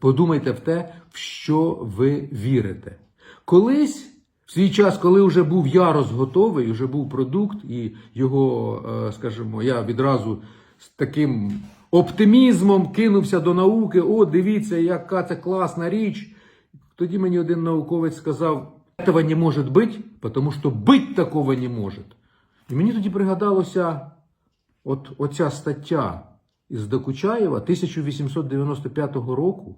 подумайте в те, в що ви вірите. Колись, в свій час, коли вже був ярос готовий, вже був продукт, і його, е, скажімо, я відразу з таким оптимізмом кинувся до науки. О, дивіться, яка це класна річ. Тоді мені один науковець сказав, этого не може бути, тому що бить такого не може. І мені тоді пригадалося от оця стаття із Докучаєва 1895 року,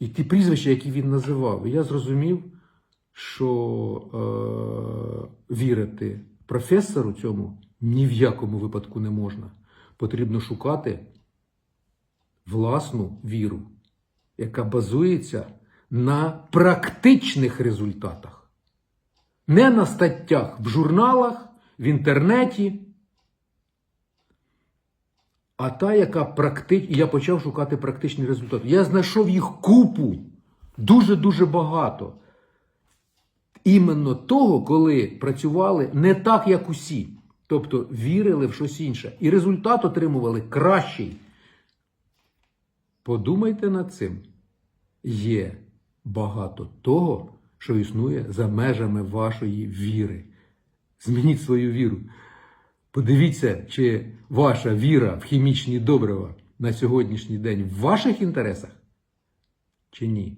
і ті прізвища, які він називав. І я зрозумів, що е, вірити професору цьому ні в якому випадку не можна. Потрібно шукати власну віру, яка базується на практичних результатах. Не на статтях в журналах, в інтернеті, а та, яка практич... І я почав шукати практичні результати. Я знайшов їх купу, дуже-дуже багато. Іменно того, коли працювали не так, як усі. Тобто вірили в щось інше. І результат отримували кращий. Подумайте над цим. Є багато того, що існує за межами вашої віри. Змініть свою віру. Подивіться, чи ваша віра в хімічні добрива на сьогоднішній день в ваших інтересах чи ні.